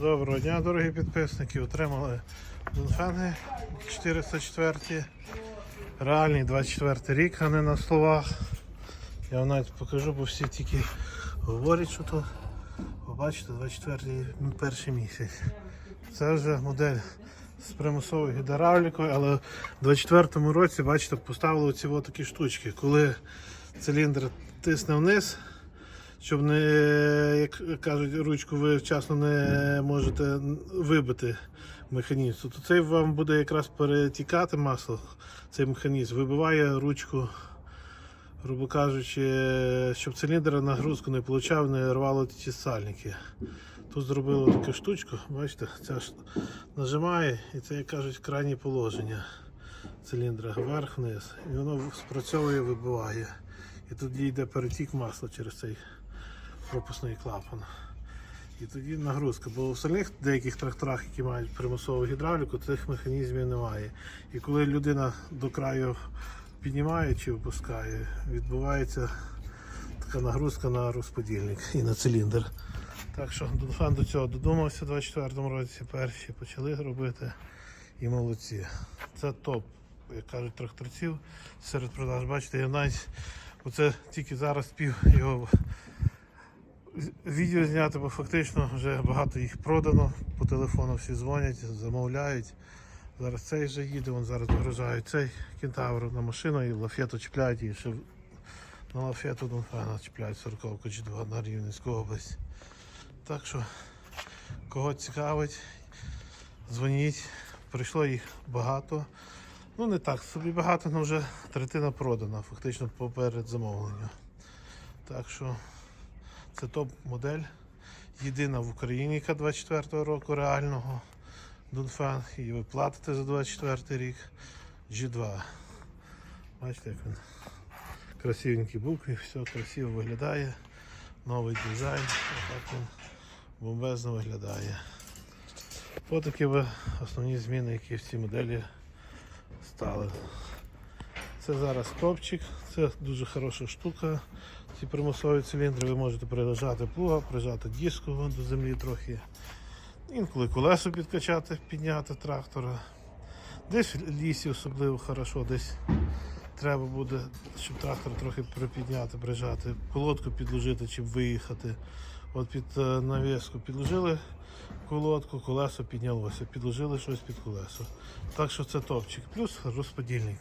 Доброго дня, дорогі підписники. Отримали Донфенги 404. Реальний 24 рік, а не на словах. Я вам навіть покажу, бо всі тільки говорять, що то. Ви бачите, 24 ну, перший місяць. Це вже модель з примусовою гідравлікою, але в 24-му році, бачите, поставили оці такі штучки. Коли циліндр тисне вниз, щоб не, як кажуть, ручку ви вчасно не можете вибити механізм, то цей вам буде якраз перетікати масло, цей механізм, вибиває ручку, грубо кажучи, щоб циліндр нагрузку не получав, не рвало ті сальники. Тут зробили таку штучку, бачите, ця ж нажимає і це, як кажуть, крайнє положення циліндра вверх-вниз. І воно спрацьовує, вибиває. І тоді йде перетік масла через цей пропускний клапан. І тоді нагрузка, бо в остальних деяких тракторах, які мають примусову гідравліку, цих механізмів немає. І коли людина до краю піднімає чи опускає, відбувається така нагрузка на розподільник і на циліндр. Так що Дунфан до цього додумався у 24-му році, перші почали робити і молодці. Це топ, як кажуть, тракторців серед продаж. Бачите, я навіть оце тільки зараз спів його відео зняти, бо фактично вже багато їх продано. По телефону всі дзвонять, замовляють. Зараз цей вже їде, вон зараз вигружають цей кентавр на машину і лафету чіпляють і ще на лафету Донфана чіпляють 40 чи 2 на Рівненську область. Так що, кого цікавить, дзвоніть. Прийшло їх багато. Ну не так, собі багато, але вже третина продана, фактично поперед замовлення. Так що це топ-модель. Єдина в Україні, яка 24 року реального Дунфан. І ви платите за 24 рік G2. Бачите, як він красивенькі букви, все красиво виглядає. Новий дизайн. Отак він бомбезно виглядає. Ось такі основні зміни, які в цій моделі стали. Це зараз топчик, це дуже хороша штука. Ці примусові циліндри ви можете прилежати плуга, прижати диску до землі трохи. Інколи колесо підкачати, підняти трактора. Десь в лісі особливо хорошо, десь треба буде, щоб трактор трохи припідняти, прижати, колодку підложити, щоб виїхати. От під е, навіску підложили колодку, колесо піднялося, підложили щось під колесо. Так що це топчик. Плюс розподільник.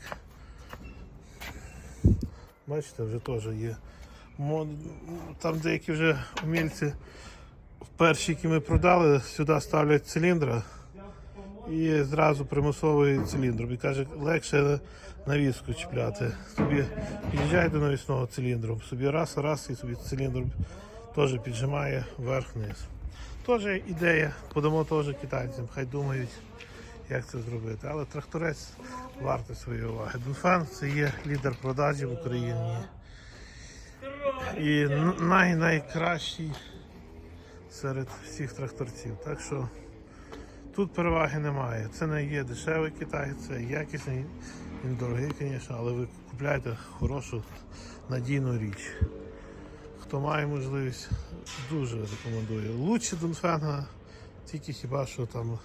Бачите, вже теж є. Там деякі вже умільці перші, які ми продали, сюди ставлять циліндра і зразу примусовий циліндр. І каже, легше навіску чіпляти. Собі під'їжджає до навісного циліндру, собі раз, раз і собі циліндр теж піджимає вверх-вниз. Теж ідея, подамо теж китайцям, хай думають, як це зробити. Але тракторець вартий своєї уваги. Дунфан це є лідер продажі в Україні. І най найкращий серед всіх тракторців. Так що тут переваги немає. Це не є дешевий Китай, це якісний, він дорогий, звісно, але ви купляєте хорошу надійну річ. Хто має можливість, дуже рекомендую. Лучше Дунфенга, тільки хіба що там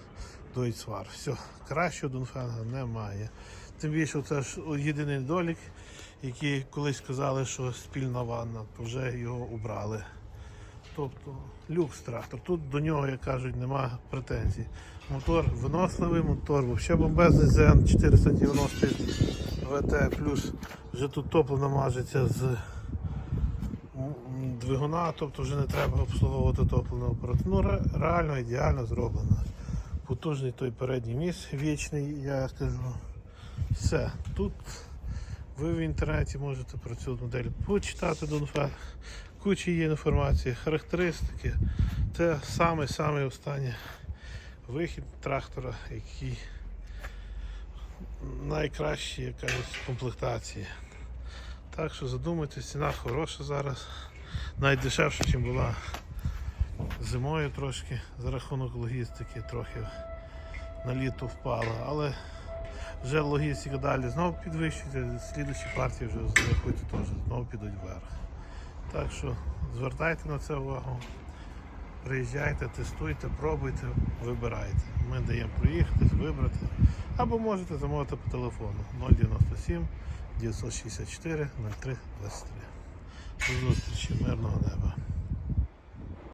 Дойцвар. Все, кращого Дунфенга немає. Тим більше це ж єдиний долік, який колись казали, що спільна ванна, то вже його убрали. Тобто люкс трактор. Тут до нього, як кажуть, нема претензій. Мотор виносливий, мотор взагалі бомбезний ZN 490 ВТ, плюс вже тут топливо мажеться з двигуна, тобто вже не треба обслуговувати топливний апарат. Ну, реально ідеально зроблено. Потужний той передній міст вічний, я скажу. Все. Тут ви в інтернеті можете про цю модель почитати Донфа. Куча є інформації, характеристики. Це самий-самий останній вихід трактора, який найкращий, як кажуть, з комплектації. Так що задумайтесь, ціна хороша зараз. Навіть дешевше, ніж була зимою трошки, за рахунок логістики трохи на літо впала. Але вже логістика далі знову підвищується, слідчі партії вже зарахуйте теж знову підуть вверх. Так що звертайте на це увагу. Приїжджайте, тестуйте, пробуйте, вибирайте. Ми даємо проїхатись, вибрати. Або можете замовити по телефону 097 964 03 23. До зустрічі, мирного неба.